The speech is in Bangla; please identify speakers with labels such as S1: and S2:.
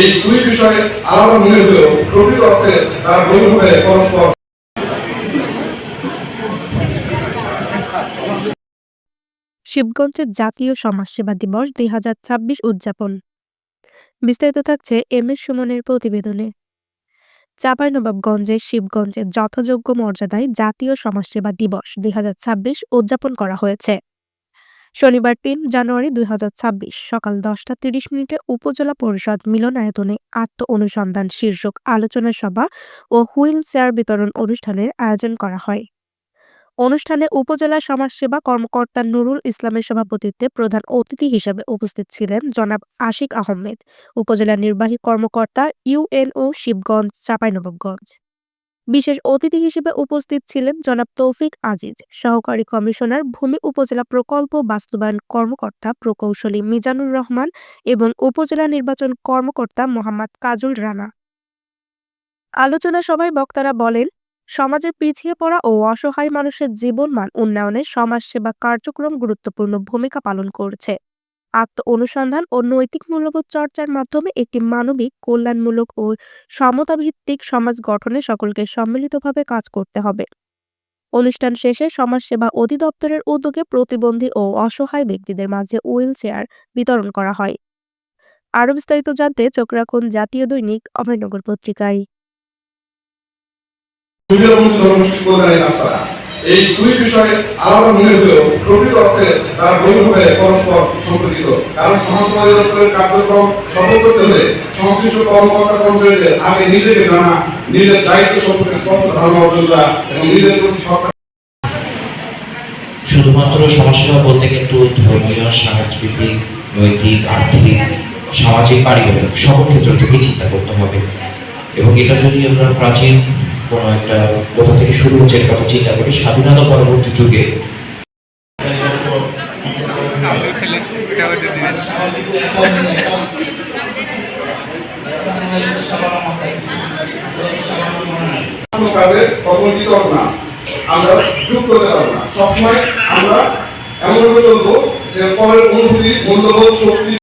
S1: এই দুই বিষয়ে আলাদা মনে হলেও প্রকৃত অর্থে তারা পরস্পর
S2: শিবগঞ্জে জাতীয় সমাজসেবা দিবস দুই হাজার ছাব্বিশ উদযাপন। বিস্তারিত থাকছে এম এস সুমনের প্রতিবেদনে। চাঁপাইনবাবগঞ্জের শিবগঞ্জে যথাযোগ্য মর্যাদায় জাতীয় সমাজসেবা দিবস দুই হাজার ছাব্বিশ উদযাপন করা হয়েছে। শনিবার তিন জানুয়ারি দুই হাজার ছাব্বিশ সকাল দশটা তিরিশ মিনিটে উপজেলা পরিষদ মিলনায়তনে আত্ম অনুসন্ধান শীর্ষক আলোচনা সভা ও হুইল চেয়ার বিতরণ অনুষ্ঠানের আয়োজন করা হয়। অনুষ্ঠানে উপজেলা সমাজসেবা কর্মকর্তা নুরুল ইসলামের সভাপতিত্বে প্রধান অতিথি হিসেবে উপস্থিত ছিলেন জনাব আশিক আহমেদ, উপজেলা নির্বাহী কর্মকর্তা ইউএনও শিবগঞ্জ, চাঁপাইনবাবগঞ্জ। বিশেষ অতিথি হিসেবে উপস্থিত ছিলেন জনাব তৌফিক আজিজ, সহকারী কমিশনার, ভূমি উপজেলা প্রকল্প বাস্তবায়ন কর্মকর্তা প্রকৌশলী মিজানুর রহমান এবং উপজেলা নির্বাচন কর্মকর্তা মোহাম্মদ কাজুল রানা। আলোচনা সভায় বক্তারা বলেন, সমাজের পিছিয়ে পড়া ও অসহায় মানুষের জীবনমান উন্নয়নে সমাজসেবা কার্যক্রম গুরুত্বপূর্ণ ভূমিকা পালন করছে। আত্ম অনুসন্ধান ও নৈতিক মূল্যবোধ চর্চার মাধ্যমে একটি মানবিক, কল্যাণমূলক ও সমতাভিত্তিক সমাজ গঠনে সকলকে সম্মিলিতভাবে কাজ করতে হবে। অনুষ্ঠান শেষে সমাজসেবা অধিদপ্তরের উদ্যোগে প্রতিবন্ধী ও অসহায় ব্যক্তিদের মাঝে হুইল চেয়ার বিতরণ করা হয়। আরও বিস্তারিত জানতে চোখ রাখুন জাতীয় দৈনিক অভয়নগর পত্রিকায়।
S1: এই দুই বিষয়ে আলাদা মনে হলেও প্রকৃত অর্থে তারা বৈধভাবে পরস্পর সম্পর্কিত। কারণ সমাজ পরিবর্তনের কার্যক্রম সফল করতে হলে সংশ্লিষ্ট কর্মকর্তা কর্মচারীদের আগে নিজেকে জানা, নিজের দায়িত্ব সম্পর্কে স্পষ্ট ধারণা অর্জন করা এবং নিজের প্রতি সরকার
S3: শুধুমাত্র সমাজসেবা বলতে কিন্তু ধর্মীয়, সাংস্কৃতিক, নৈতিক, আর্থিক, সামাজিক, পারিবারিক সব ক্ষেত্র থেকে চিন্তা করতে হবে। এবং এটা যদি আমরা প্রাচীন কোনো একটা কোথা থেকে শুরু হচ্ছে কথা চিন্তা করি। স্বাধীনতা পরবর্তী যুগে
S1: না। আমরা যুগ সবসময় আমরা এমনভাবে চলবো যে পরের অনুভূতি, মূল্যবোধ, শক্তি